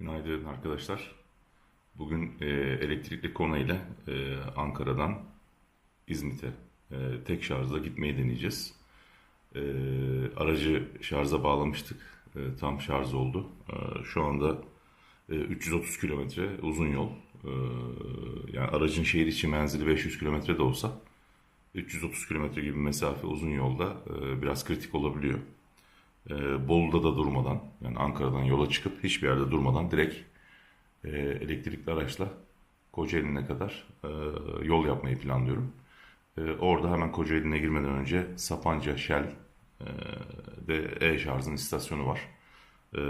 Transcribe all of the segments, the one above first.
Günaydın arkadaşlar. Bugün e, elektrikli kona ile e, Ankara'dan İzmit'e e, tek şarjla gitmeyi deneyeceğiz. E, aracı şarja bağlamıştık. E, tam şarj oldu. E, şu anda e, 330 kilometre uzun yol. E, yani aracın şehir içi menzili 500 kilometre de olsa 330 kilometre gibi mesafe uzun yolda e, biraz kritik olabiliyor. E, Bolu'da da durmadan yani Ankara'dan yola çıkıp hiçbir yerde durmadan direkt e, elektrikli araçla Kocaeli'ne kadar e, yol yapmayı planlıyorum. E, orada hemen Kocaeli'ne girmeden önce Sapanca Shell e, de e-şarjın istasyonu var. E,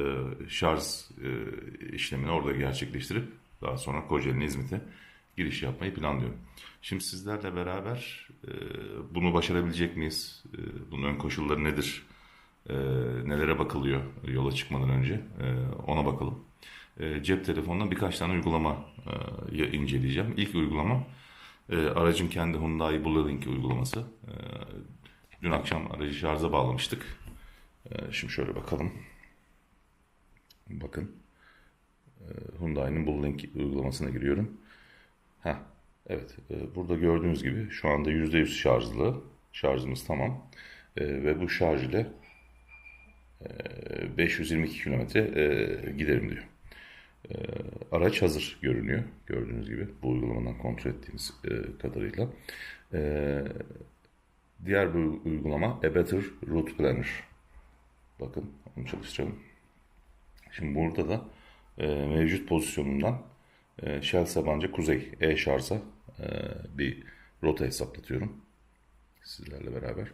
şarj e, işlemini orada gerçekleştirip daha sonra Kocaeli'ne İzmit'e giriş yapmayı planlıyorum. Şimdi sizlerle beraber e, bunu başarabilecek miyiz? E, bunun ön koşulları nedir? E, nelere bakılıyor yola çıkmadan önce e, ona bakalım. E, cep telefonundan birkaç tane uygulama e, inceleyeceğim. İlk uygulama e, aracın kendi Hyundai Bullink uygulaması. E, dün akşam aracı şarja bağlamıştık. E, şimdi şöyle bakalım. Bakın. E, Hyundai'nin Bullink uygulamasına giriyorum. Heh, evet. E, burada gördüğünüz gibi şu anda %100 şarjlı. Şarjımız tamam. Ve bu şarj ile 522 kilometre e, giderim diyor. E, araç hazır görünüyor. Gördüğünüz gibi bu uygulamadan kontrol ettiğimiz e, kadarıyla. E, diğer bir uygulama A Better Route Planner. Bakın onu çalıştıralım. Şimdi burada da e, mevcut pozisyonundan Shell Sabancı Kuzey e, bir rota hesaplatıyorum. Sizlerle beraber.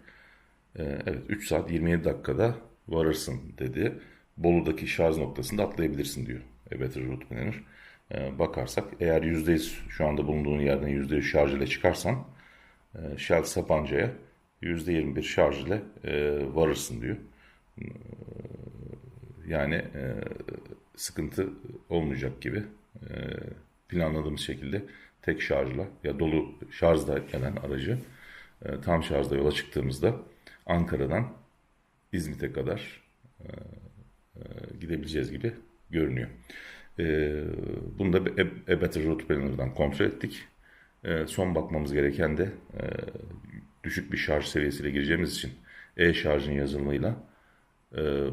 Evet 3 saat 27 dakikada varırsın dedi. Bolu'daki şarj noktasında atlayabilirsin diyor. Evet Route Planner. Ee, bakarsak eğer %100 şu anda bulunduğun yerden %100 şarj ile çıkarsan e, Shell Sapanca'ya %21 şarj ile e, varırsın diyor. Ee, yani e, sıkıntı olmayacak gibi e, planladığımız şekilde tek şarjla ya dolu şarjda gelen aracı e, tam şarjda yola çıktığımızda Ankara'dan İzmit'e kadar e, e, gidebileceğiz gibi görünüyor. E, bunu da A Route Planner'dan kontrol ettik. E, son bakmamız gereken de düşük bir şarj seviyesiyle gireceğimiz için e-şarjın yazılımıyla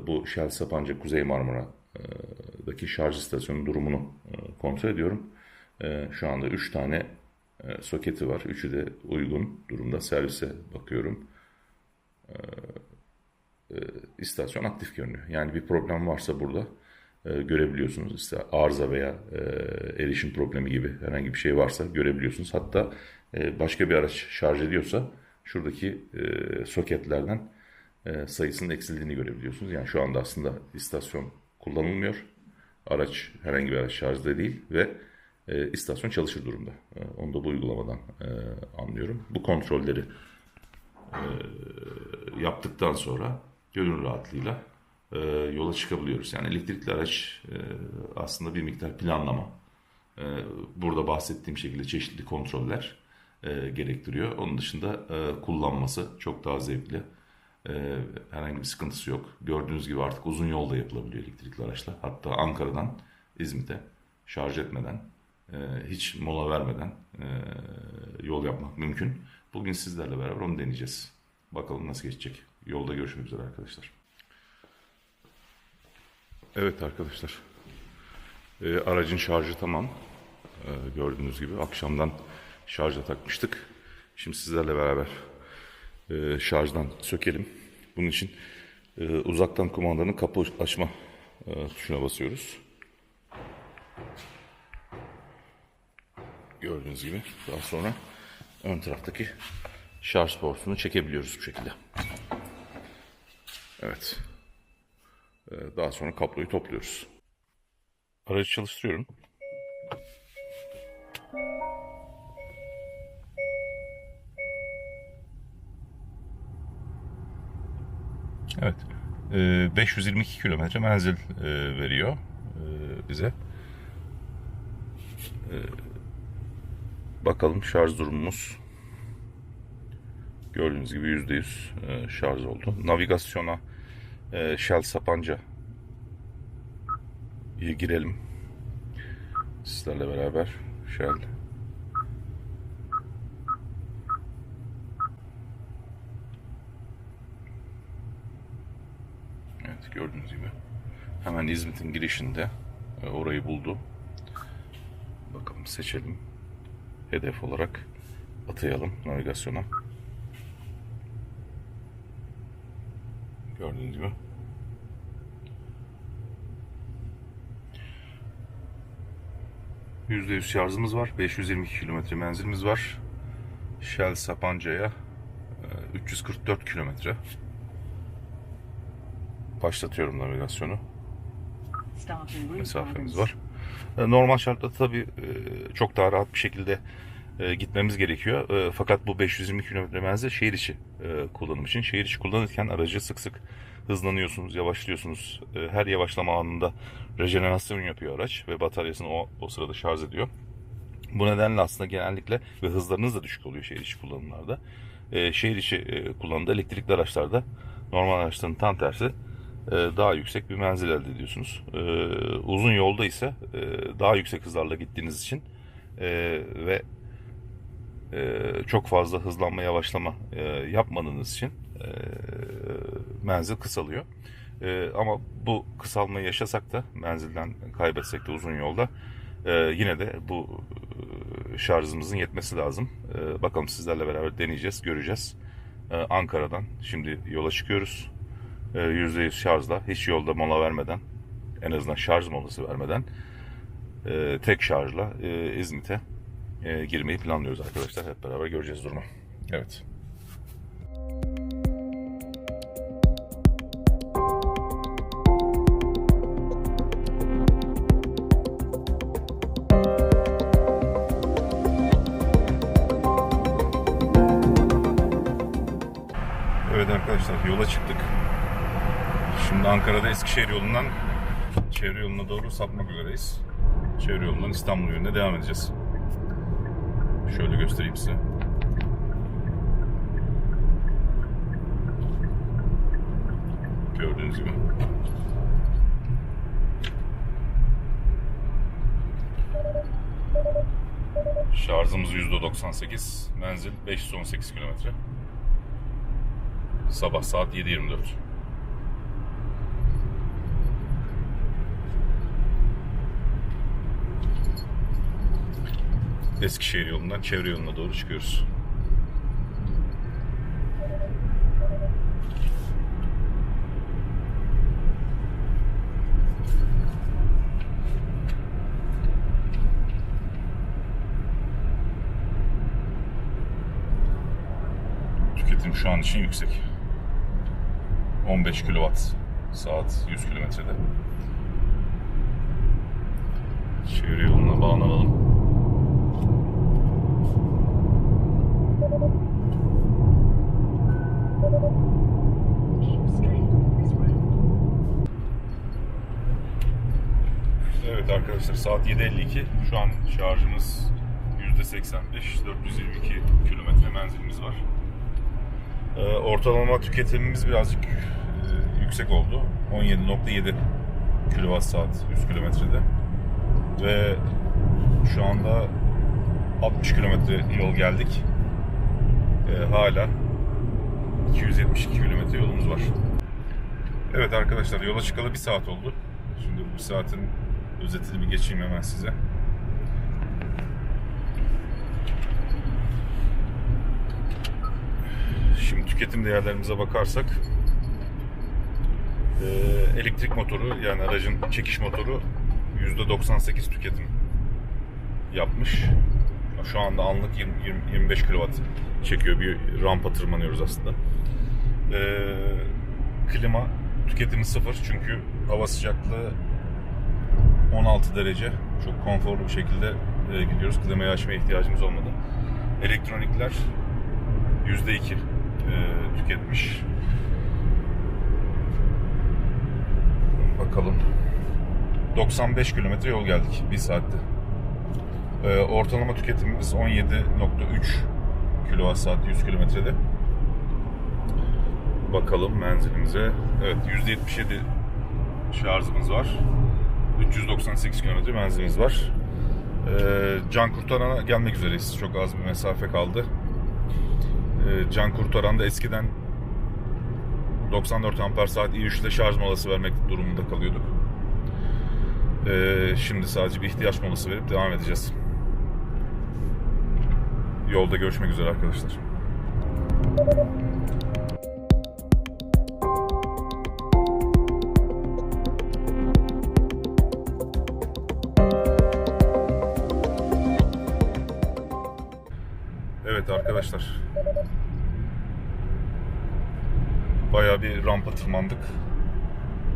bu Shell Sapanca Kuzey Marmara'daki şarj istasyonunun durumunu kontrol ediyorum. Şu anda 3 tane soketi var. Üçü de uygun durumda. Servise bakıyorum. E, istasyon aktif görünüyor. Yani bir problem varsa burada e, görebiliyorsunuz. İşte arıza veya e, erişim problemi gibi herhangi bir şey varsa görebiliyorsunuz. Hatta e, başka bir araç şarj ediyorsa şuradaki e, soketlerden e, sayısının eksildiğini görebiliyorsunuz. Yani şu anda aslında istasyon kullanılmıyor. Araç herhangi bir araç şarjda değil ve e, istasyon çalışır durumda. E, onu da bu uygulamadan e, anlıyorum. Bu kontrolleri e, yaptıktan sonra gönül rahatlığıyla e, yola çıkabiliyoruz. Yani elektrikli araç e, aslında bir miktar planlama. E, burada bahsettiğim şekilde çeşitli kontroller e, gerektiriyor. Onun dışında e, kullanması çok daha zevkli. E, herhangi bir sıkıntısı yok. Gördüğünüz gibi artık uzun yolda yapılabiliyor elektrikli araçla. Hatta Ankara'dan İzmit'e şarj etmeden, e, hiç mola vermeden e, yol yapmak mümkün. Bugün sizlerle beraber onu deneyeceğiz. Bakalım nasıl geçecek. Yolda görüşmek üzere arkadaşlar. Evet arkadaşlar. E, aracın şarjı tamam. E, gördüğünüz gibi akşamdan şarja takmıştık. Şimdi sizlerle beraber e, şarjdan sökelim. Bunun için e, uzaktan kumandanın kapı açma e, tuşuna basıyoruz. Gördüğünüz gibi daha sonra ön taraftaki şarj portunu çekebiliyoruz bu şekilde. Evet. Ee, Daha sonra kabloyu topluyoruz. Aracı çalıştırıyorum. Evet. Ee, 522 kilometre menzil e, veriyor e, bize. Ee, Bakalım şarj durumumuz. Gördüğünüz gibi %100 e, şarj oldu. Navigasyona e, Shell Sapanca girelim. Sizlerle beraber Shell Evet gördüğünüz gibi hemen İzmit'in girişinde e, orayı buldu. Bakalım seçelim. Hedef olarak atayalım navigasyona. Gördüğünüz gibi. %100 şarjımız var. 522 kilometre menzilimiz var. Shell Sapanca'ya e, 344 kilometre. Başlatıyorum navigasyonu. Mesafemiz var. E, Normal şartlarda tabii e, çok daha rahat bir şekilde e, gitmemiz gerekiyor. E, Fakat bu 520 kilometre menzil şehir içi e, kullanım için. Şehir içi kullanırken aracı sık sık hızlanıyorsunuz, yavaşlıyorsunuz. E, Her yavaşlama anında rejenerasyon yapıyor araç ve bataryasını o, o sırada şarj ediyor. Bu nedenle aslında genellikle ve hızlarınız da düşük oluyor şehir içi kullanımlarda. E, şehir içi e, kullanımda elektrikli araçlarda normal araçların tam tersi e, daha yüksek bir menzil elde ediyorsunuz. E, uzun yolda ise e, daha yüksek hızlarla gittiğiniz için ve çok fazla hızlanma yavaşlama e, yapmadığınız için e, menzil kısalıyor. E, ama bu kısalmayı yaşasak da menzilden kaybetsek de uzun yolda e, yine de bu e, şarjımızın yetmesi lazım. E, bakalım sizlerle beraber deneyeceğiz, göreceğiz. E, Ankara'dan şimdi yola çıkıyoruz. E, %100 şarjla, hiç yolda mola vermeden, en azından şarj molası vermeden e, tek şarjla e, İzmit'e e, girmeyi planlıyoruz arkadaşlar. Hep beraber göreceğiz durumu. Evet. Evet arkadaşlar yola çıktık. Şimdi Ankara'da Eskişehir yolundan çevre yoluna doğru sapmak üzereyiz. Çevre yolundan İstanbul yönüne devam edeceğiz. Şöyle göstereyim size. Gördüğünüz gibi. Şarjımız %98, menzil 518 kilometre. Sabah saat 7.24. Eskişehir yolundan çevre yoluna doğru çıkıyoruz. Tüketim şu an için yüksek. 15 kW saat 100 kilometrede. Çevre yoluna bağlanalım. Evet arkadaşlar saat 7.52. Şu an şarjımız %85, 422 kilometre menzilimiz var. Ee, ortalama tüketimimiz birazcık e, yüksek oldu. 17.7 kWh saat 100 kilometrede. Ve şu anda 60 kilometre yol geldik. Ee, hala 272 kilometre yolumuz var. Evet arkadaşlar yola çıkalı bir saat oldu. Şimdi bu saatin özetini bir geçeyim hemen size. Şimdi tüketim değerlerimize bakarsak e, elektrik motoru yani aracın çekiş motoru %98 tüketim yapmış. Şu anda anlık 20, 20 25 kW çekiyor. Bir rampa tırmanıyoruz aslında. E, klima tüketimi sıfır çünkü hava sıcaklığı 16 derece. Çok konforlu bir şekilde e, gidiyoruz. Klimayı açmaya ihtiyacımız olmadı. Elektronikler %2 e, tüketmiş. Bakalım. 95 kilometre yol geldik bir saatte. E, ortalama tüketimimiz 17.3 kWh saat 100 kilometrede. Bakalım menzilimize. Evet %77 şarjımız var. 398 kilometre menzilimiz var. Ee, Can Kurtaran'a gelmek üzereyiz. Çok az bir mesafe kaldı. Ee, Can Kurtaran'da eskiden 94 amper saat i3'te şarj molası vermek durumunda kalıyorduk. Ee, şimdi sadece bir ihtiyaç molası verip devam edeceğiz. Yolda görüşmek üzere arkadaşlar. Evet arkadaşlar. Bayağı bir rampa tırmandık.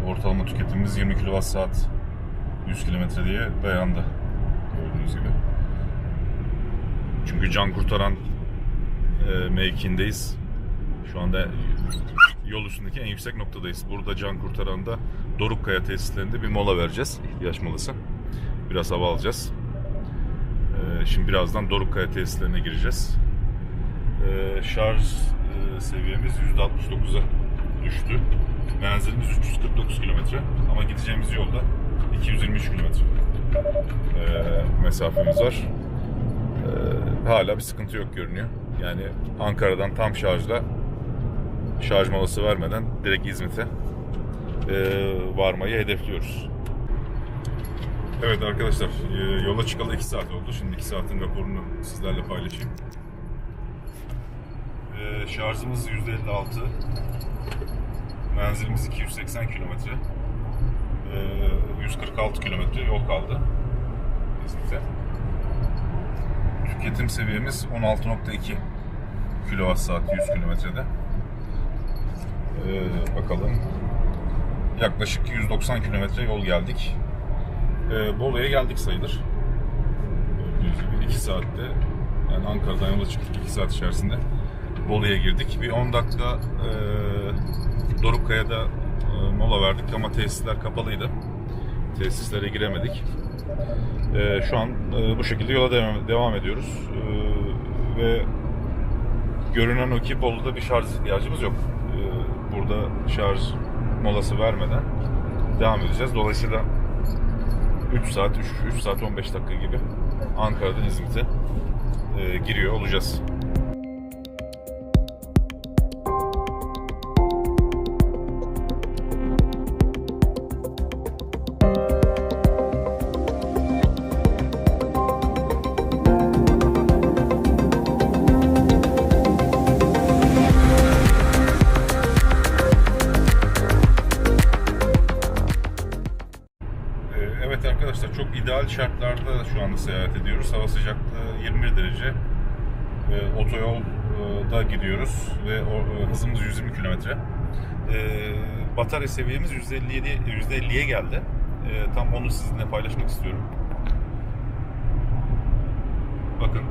Ortalama tüketimimiz 20 kWh 100 km diye dayandı. Gördüğünüz gibi. Çünkü can kurtaran e, mevkiindeyiz. Şu anda yol üstündeki en yüksek noktadayız. Burada can kurtaranda Dorukkaya tesislerinde bir mola vereceğiz. ihtiyaç molası. Biraz hava alacağız. Ee, Şimdi birazdan Dorukkaya tesislerine gireceğiz. Ee, Şarj e, seviyemiz %69'a düştü. Menzilimiz 349 kilometre ama gideceğimiz yolda 223 kilometre ee, mesafemiz var. Ee, Hala bir sıkıntı yok görünüyor. Yani Ankara'dan tam şarjla şarj molası vermeden direkt İzmit'e e, varmayı hedefliyoruz. Evet arkadaşlar e, yola çıkalı 2 saat oldu. Şimdi 2 saatin raporunu sizlerle paylaşayım. E, şarjımız %56. Menzilimiz 280 kilometre. E, 146 kilometre yol kaldı. İzmit'e. Tüketim seviyemiz 16.2 kWh 100 kilometrede. E, bakalım. Yaklaşık 190 kilometre yol geldik e, Bolu'ya geldik sayılır. Gördüğünüz gibi 2 saatte yani Ankara'dan yola çıktık 2 saat içerisinde Bolu'ya girdik. Bir 10 dakika e, Dorukkaya'da e, mola verdik ama tesisler kapalıydı. Tesislere giremedik. E, şu an e, bu şekilde yola devam, devam ediyoruz. E, ve görünen o ki Bolu'da bir şarj ihtiyacımız yok. E, burada şarj molası vermeden devam edeceğiz. Dolayısıyla 3 saat, 3, 3 saat 15 dakika gibi Ankara'dan İzmit'e e, giriyor olacağız. Otoyolda gidiyoruz ve o, e, hızımız 120 kilometre. Ee, Batarya seviyemiz 157 %50'ye geldi. Ee, Tam onu sizinle paylaşmak istiyorum. Bakın.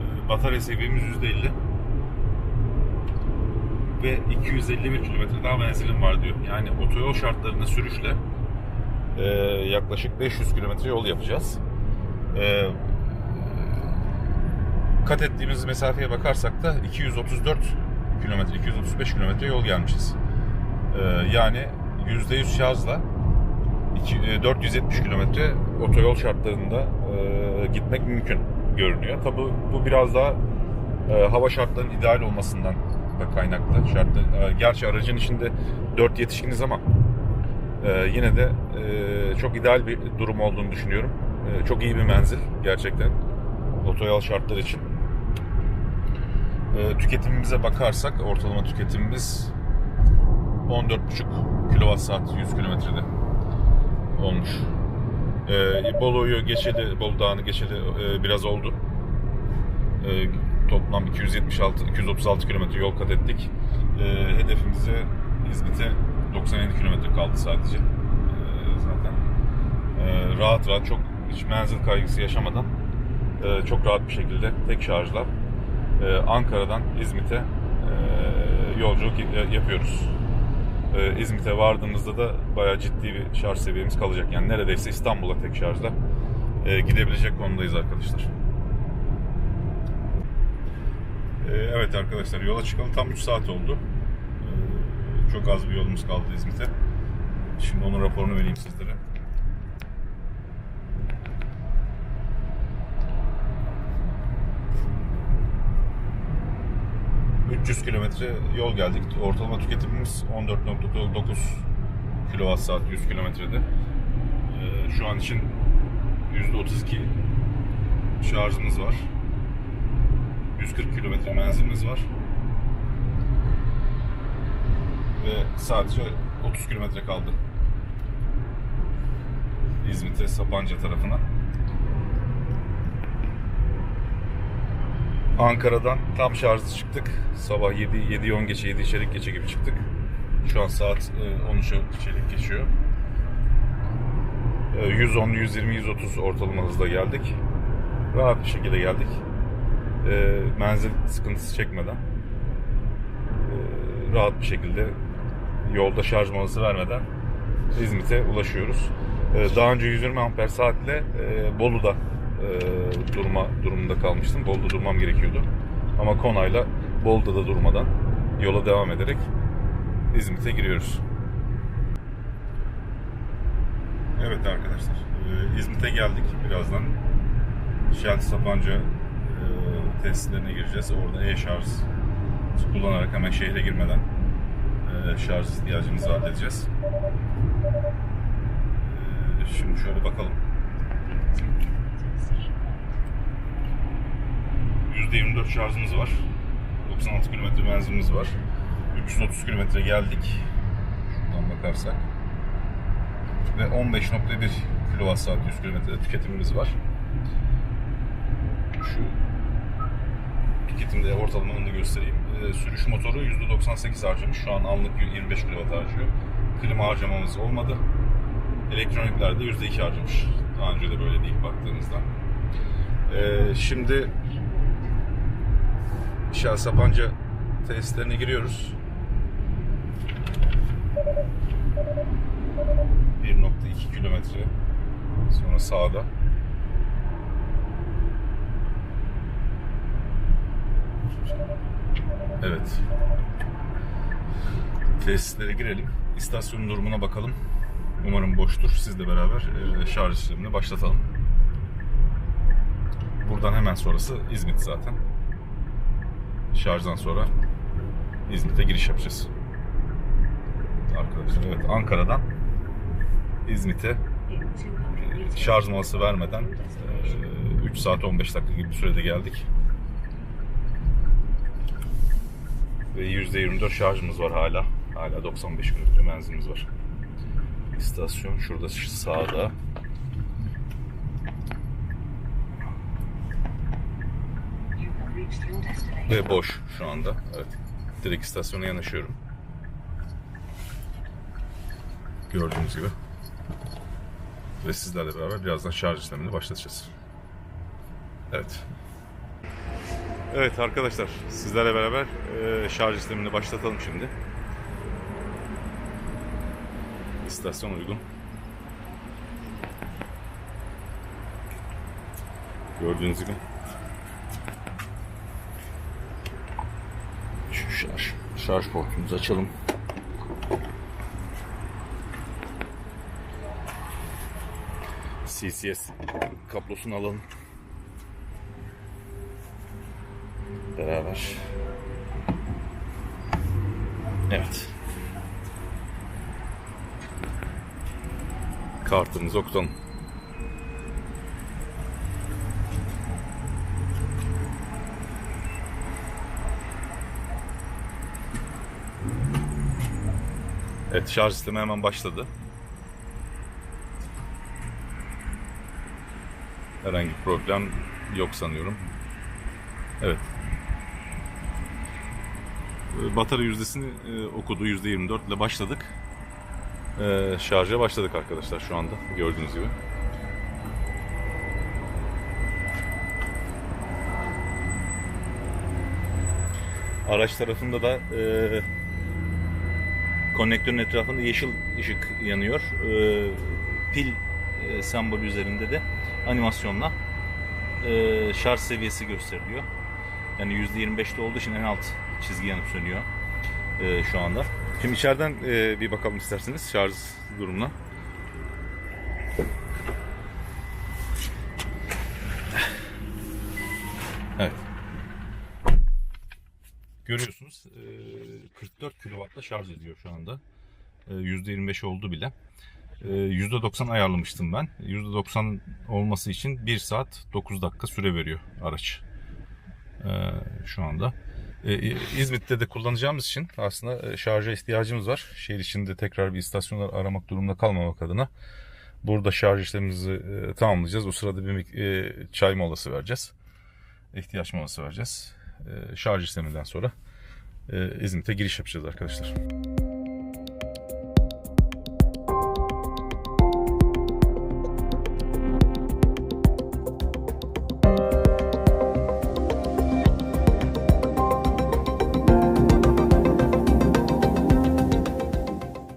Ee, Batarya seviyemiz %50 ve 251 kilometre daha menzilim var diyor. Yani otoyol şartlarında sürüşle e, yaklaşık 500 kilometre yol yapacağız. E, kat ettiğimiz mesafeye bakarsak da 234 kilometre, 235 kilometre yol gelmişiz. E, yani %100 şarjla iki- e, 470 kilometre otoyol şartlarında e, gitmek mümkün görünüyor. Tabi bu biraz daha e, hava şartlarının ideal olmasından da kaynaklı. Şartlı, e, gerçi aracın içinde 4 yetişkiniz ama yine de çok ideal bir durum olduğunu düşünüyorum. Çok iyi bir menzil gerçekten otoyol şartları için. E, tüketimimize bakarsak ortalama tüketimimiz 14,5 kWh 100 kilometrede olmuş. E, Bolu'yu geçeli, Bolu Dağı'nı geçeli e, biraz oldu. E, toplam 276 236 kilometre yol kat ettik. E, hedefimize İzmit'e 97 kilometre kaldı sadece. E, zaten e, rahat rahat çok hiç menzil kaygısı yaşamadan e, çok rahat bir şekilde tek şarjla Ankara'dan İzmit'e e, yolculuk yapıyoruz. E, İzmit'e vardığımızda da bayağı ciddi bir şarj seviyemiz kalacak. Yani neredeyse İstanbul'a tek şarjla gidebilecek konumdayız arkadaşlar. Ee, Evet arkadaşlar yola çıkalı tam 3 saat oldu. Ee, Çok az bir yolumuz kaldı İzmit'e. Şimdi onun raporunu vereyim sizlere. 300 kilometre yol geldik. Ortalama tüketimimiz 14.9 kWh saat 100 kilometrede. Ee, şu an için %32 şarjımız var. 140 kilometre menzilimiz var. Ve sadece 30 kilometre kaldı. İzmit'e, Sapanca tarafına. Ankara'dan tam şarjlı çıktık. Sabah 7 7 10 geçe 7 çeyrek geçe gibi çıktık. Şu an saat e, 13 çeyrek geçiyor. E, 110, 120, 130 ortalama hızla geldik. Rahat bir şekilde geldik. E, Menzil sıkıntısı çekmeden. e, Rahat bir şekilde yolda şarj molası vermeden İzmit'e ulaşıyoruz. E, Daha önce 120 amper saatle e, Bolu'da e, durma durumunda kalmıştım. Bolu'da durmam gerekiyordu. Ama Konay'la Bolu'da da durmadan yola devam ederek İzmit'e giriyoruz. Evet arkadaşlar, e, İzmit'e geldik birazdan. Shell Sapanca e, tesislerine gireceğiz. Orada e-şarj kullanarak hemen şehre girmeden e, şarj ihtiyacımızı halledeceğiz. E, Şimdi şöyle bakalım. %24 şarjımız var. 96 kilometre menzilimiz var. 330 kilometre geldik. Şuradan bakarsak. Ve 15.1 kWh 100 kilometre tüketimimiz var. Şu tüketimde ortalamanı da göstereyim. Ee, sürüş motoru %98 harcamış. Şu an anlık 25 kW harcıyor. Klima harcamamız olmadı. Elektroniklerde %2 harcamış. Daha önce de böyle ilk baktığımızda. Ee, şimdi Shell Sapanca tesislerine giriyoruz. 1.2 kilometre sonra sağda. Evet. Tesislere girelim. İstasyonun durumuna bakalım. Umarım boştur. Sizle beraber e, şarj işlemini başlatalım. Buradan hemen sonrası İzmit zaten. Şarjdan sonra İzmit'e giriş yapacağız. Arkadaşlar evet Ankara'dan İzmit'e şarj molası vermeden e, 3 saat 15 dakika gibi bir sürede geldik. Ve %24 şarjımız var hala. Hala 95 kilometre menzilimiz var. İstasyon şurada sağda. Ve boş şu anda. Evet. Direkt istasyona yanaşıyorum. Gördüğünüz gibi. Ve sizlerle beraber birazdan şarj işlemini başlatacağız. Evet. Evet arkadaşlar sizlerle beraber e, şarj işlemini başlatalım şimdi. İstasyon uygun. Gördüğünüz gibi. Şu şarj, portumuzu açalım. CCS kablosunu alalım. Beraber. Evet. Kartımızı okutalım. Evet şarj sistemi hemen başladı. Herhangi bir problem yok sanıyorum. Evet. Ee, Batarya yüzdesini e, okudu. %24 ile başladık. Ee, şarja başladık arkadaşlar şu anda. Gördüğünüz gibi. Araç tarafında da e, konnektörün etrafında yeşil ışık yanıyor. E, pil e, sembolü üzerinde de animasyonla e, şarj seviyesi gösteriliyor. Yani %25'te olduğu için en alt çizgi yanıp sönüyor e, şu anda. Şimdi içeriden e, bir bakalım isterseniz şarj durumuna. 44 kW'la şarj ediyor şu anda. E, %25 oldu bile. E, %90 ayarlamıştım ben. %90 olması için 1 saat 9 dakika süre veriyor araç. E, şu anda. E, İzmit'te de kullanacağımız için aslında e, şarja ihtiyacımız var. Şehir içinde tekrar bir istasyonlar aramak durumunda kalmamak adına burada şarj işlemimizi e, tamamlayacağız. O sırada bir e, çay molası vereceğiz. İhtiyaç molası vereceğiz. Şarj işleminden sonra e, İzmit'e giriş yapacağız arkadaşlar.